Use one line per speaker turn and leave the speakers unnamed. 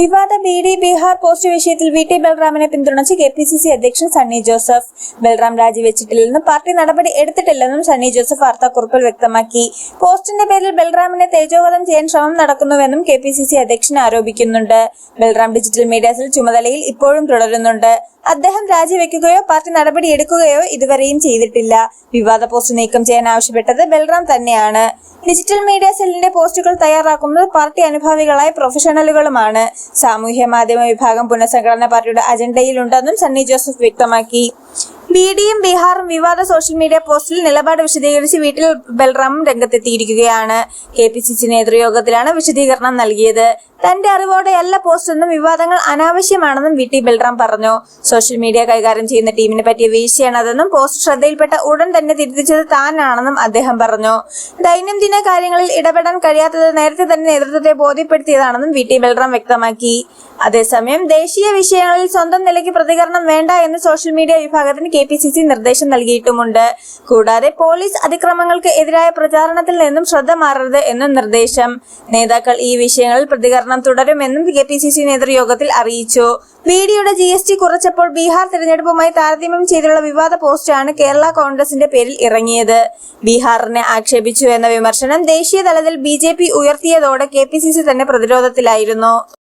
വിവാദ bidi Bihar post വിഷയത്തിൽ V T ബൽറാമിനെ പിന്തുണച്ച് കെ പി സി സി അധ്യക്ഷൻ സണ്ണി ജോസഫ്. ബൽറാം രാജിവെച്ചിട്ടില്ലെന്നും പാർട്ടി നടപടി എടുത്തിട്ടില്ലെന്നും സണ്ണി ജോസഫ് വാർത്താക്കുറിപ്പിൽ വ്യക്തമാക്കി. പോസ്റ്റിന്റെ പേരിൽ ബൽറാമിനെ തേജോവധം ചെയ്യാൻ ശ്രമം നടക്കുന്നുവെന്നും കെ പി സി സി അധ്യക്ഷൻ ആരോപിക്കുന്നുണ്ട്. ബൽറാം ഡിജിറ്റൽ മീഡിയാസിൽ ചുമതലയിൽ ഇപ്പോഴും തുടരുന്നുണ്ട്. അദ്ദേഹം രാജിവെക്കുകയോ പാർട്ടി നടപടി എടുക്കുകയോ ഇതുവരെയും ചെയ്തിട്ടില്ല. വിവാദ പോസ്റ്റ് നീക്കം ചെയ്യാൻ ആവശ്യപ്പെട്ടത് ബൽറാം തന്നെയാണ്. ഡിജിറ്റൽ മീഡിയ സെല്ലിന്റെ പോസ്റ്റുകൾ തയ്യാറാക്കുന്നത് പാർട്ടി അനുഭാവികളായ പ്രൊഫഷണലുകളുമാണ്. സാമൂഹ്യ മാധ്യമ വിഭാഗം പുനഃസംഘടന പാർട്ടിയുടെ അജണ്ടയിലുണ്ടെന്നും സണ്ണി ജോസഫ് വ്യക്തമാക്കി. ബി ഡിയും ബീഹാറും വിവാദ സോഷ്യൽ മീഡിയ പോസ്റ്റിൽ നിലപാട് വിശദീകരിച്ച് വീട്ടിൽ ബൽറാമും രംഗത്തെത്തിയിരിക്കുകയാണ്. കെ പി സി സി നേതൃയോഗത്തിലാണ് വിശദീകരണം നൽകിയത്. തന്റെ അറിവോടെ എല്ലാ പോസ്റ്റൊന്നും വിവാദങ്ങൾ അനാവശ്യമാണെന്നും വി ടി ബൽറാം പറഞ്ഞു. സോഷ്യൽ മീഡിയ കൈകാര്യം ചെയ്യുന്ന ടീമിനെ പറ്റിയ വീഴ്ചയാണതെന്നും പോസ്റ്റ് ശ്രദ്ധയിൽപ്പെട്ട ഉടൻ തന്നെ തിരുത്തിച്ചത് താനാണെന്നും അദ്ദേഹം പറഞ്ഞു. ദൈനംദിന കാര്യങ്ങളിൽ ഇടപെടാൻ കഴിയാത്തത് നേരത്തെ തന്നെ നേതൃത്വത്തെ ബോധ്യപ്പെടുത്തിയതാണെന്നും വി ടി ബൽറാം വ്യക്തമാക്കി. അതേസമയം ദേശീയ വിഷയങ്ങളിൽ സ്വന്തം നിലയ്ക്ക് പ്രതികരണം വേണ്ട എന്ന് സോഷ്യൽ മീഡിയ വിഭാഗത്തിന് കെ പി സി സി നിർദ്ദേശം നൽകിയിട്ടുമുണ്ട്. കൂടാതെ പോലീസ് അതിക്രമങ്ങൾക്ക് എതിരായ പ്രചാരണത്തിൽ നിന്നും ശ്രദ്ധ മാറരുത് എന്നും നിർദ്ദേശം. നേതാക്കൾ ഈ വിഷയങ്ങളിൽ പ്രതികരണം തുടരുമെന്നും കെ പി സി സി നേതൃയോഗത്തിൽ അറിയിച്ചു. വീഡിയോയുടെ ജി എസ് ടി കുറച്ചപ്പോൾ ബീഹാർ തെരഞ്ഞെടുപ്പുമായി താരതമ്യം ചെയ്തുള്ള വിവാദ പോസ്റ്റാണ് കേരള കോൺഗ്രസിന്റെ പേരിൽ ഇറങ്ങിയത്. ബീഹാറിനെ ആക്ഷേപിച്ചു എന്ന വിമർശനം ദേശീയ തലത്തിൽ ബി ഉയർത്തിയതോടെ കെ തന്നെ പ്രതിരോധത്തിലായിരുന്നു.